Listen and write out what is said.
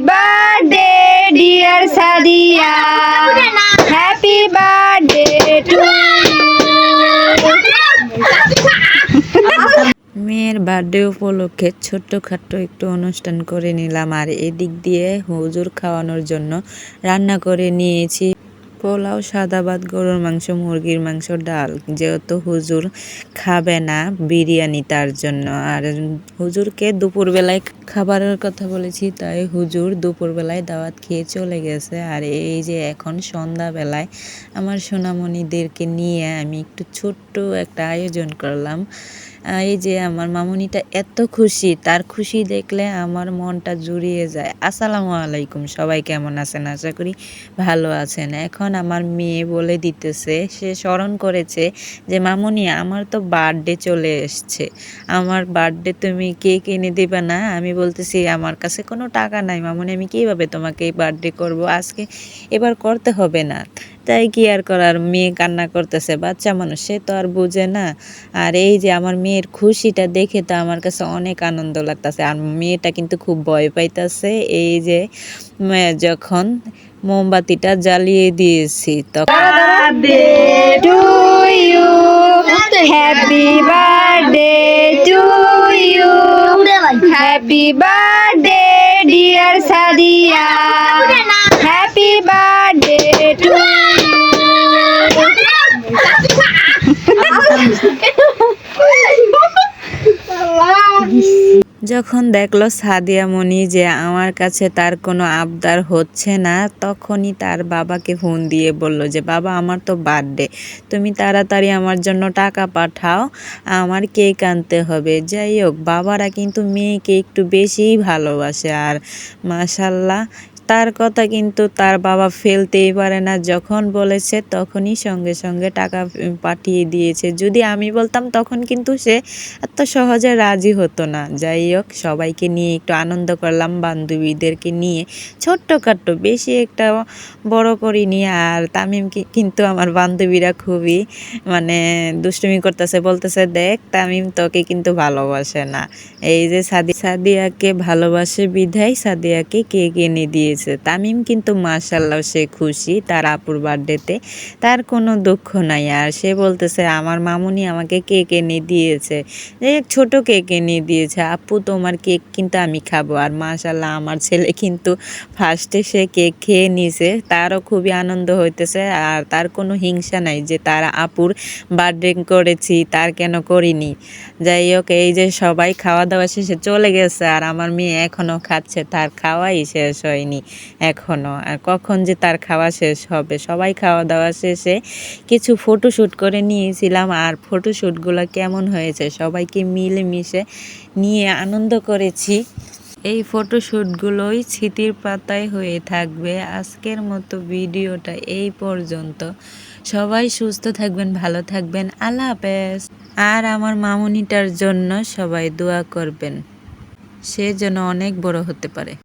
Birthday dear Sadia happy birthday to মেয়ের birthday উপলক্ষে ছোট্টখাট্টো একটু অনুষ্ঠান করে নিলাম আর এদিক দিয়ে হুজুর খাওয়ানোর জন্য রান্না করে নিয়েছি। পোলাও, সাদা ভাত, গরুর মাংস, মুরগির মাংস ডাল। যেহেতু হুজুর খাবে না বিরিয়ানি তার জন্য। আর হুজুরকে দুপুরবেলায় খাবারের কথা বলেছি, তাই হুজুর দুপুরবেলায় দাওয়াত খেয়ে চলে গেছে। আর এই যে এখন সন্ধ্যাবেলায় আমার সোনামণিদেরকে নিয়ে আমি একটু ছোট্ট একটা আয়োজন করলাম। এই যে আমার মামুনিটা এত খুশি, তার খুশি দেখলে আমার মনটা জুড়িয়ে যায়। আসসালামু আলাইকুম, সবাই কেমন আছেন? আশা করি ভালো আছেন। এখন আমার মেয়ে বলে দিতেছে, সে স্মরণ করেছে যে, মামুনি, আমার তো বার্থডে চলে এসছে। আমার বার্থডে তুমি কেক এনে দেবে না? আমি বলতেছি, আমার কাছে কোনো টাকা নাই। মামুনি, আমি কীভাবে তোমাকে বার্থডে করব? আজকে এবার করতে হবে না। তাই কি আর করার? মেয়ে কান্না করতেছে, বাচ্চা মানুষ, সে তো আর বুঝে না। আর এই যে আমার মেয়ের খুশিটা দেখে তো আমার কাছে অনেক আনন্দ লাগতেছে। আর মেয়েটা কিন্তু খুব ভয় পাইতাছে। এই যে যখন মোমবাতিটা জ্বালিয়ে দিয়েছি, তখন happy birthday to you happy happy to যখন দেখল সাদিয়া মনি যে আমার কাছে তার কোনো আবদার হচ্ছে না, তখনই তার বাবাকে ফোন দিয়ে বলল যে, বাবা, আমার তো বার্থডে তুমি তাড়াতাড়ি আমার জন্য টাকা পাঠাও, আমার কেক আনতে হবে। যাই হোক, বাবারা কিন্তু মেয়েকে একটু বেশিই ভালোবাসে। আর মাশাল্লাহ তার কথা কিন্তু তার বাবা ফেলতেই পারে না। যখন বলেছে তখনই সঙ্গে সঙ্গে টাকা পাঠিয়ে দিয়েছে। যদি আমি বলতাম তখন কিন্তু সে এত সহজে রাজি হতো না। যাই হোক, সবাইকে নিয়ে একটু আনন্দ করলাম বান্ধবীদেরকে নিয়ে। ছোট্টখাট্টো, বেশি একটা বড় করিনি। আর তামিম কিন্তু আমার বান্ধবীরা খুবই মানে দুষ্টুমি করতেছে। বলতেছে, দেখ, তামিম তোকে কিন্তু ভালোবাসে না। এই যে সাদি, সাদিয়াকে ভালোবাসে বিধায় সাদিয়াকে কেক এনে দিয়েছে তামিম কিন্তু মাশাল্লাহ সে খুশি তার আপুর বার্থডেতে তার কোনো দুঃখ নাই আর সে বলতেছে, আমার মামুনি আমাকে কেক এনে দিয়েছে। যে এক ছোট কেক এনে দিয়েছে। আপু, তোমার কেক কিন্তু আমি খাব। আর মাশাল্লাহ আমার ছেলে কিন্তু ফার্স্টে সে কেক খেয়ে নিয়েছে। তারও খুবই আনন্দ হইতেছে আর তার কোনো হিংসা নাই যে তার আপুর বার্থডে করেছি, তার কেন করিনি। যাই হোক, এই যে সবাই খাওয়া দাওয়া শেষে চলে গেছে আর আমার মেয়ে এখনও খাচ্ছে, তার খাওয়াই শেষ হয়নি। এখনও। আর কখন যে তার খাওয়া শেষ হবে, সবাই খাওয়া দাওয়া শেষে কিছু ফটোশ্যুট করে নিয়েছিলাম। আর ফটোশ্যুটগুলো কেমন হয়েছে সবাইকে মিলেমিশে নিয়ে আনন্দ করেছি। এই ফটোশ্যুটগুলোই স্মৃতির পাতায় হয়ে থাকবে। আজকের মতো ভিডিওটা এই পর্যন্ত। সবাই সুস্থ থাকবেন, ভালো থাকবেন। আল্লাহ হাফেজ। আর আমার মামুনিটার জন্য সবাই দোয়া করবেন। সে যেন অনেক বড় হতে পারে।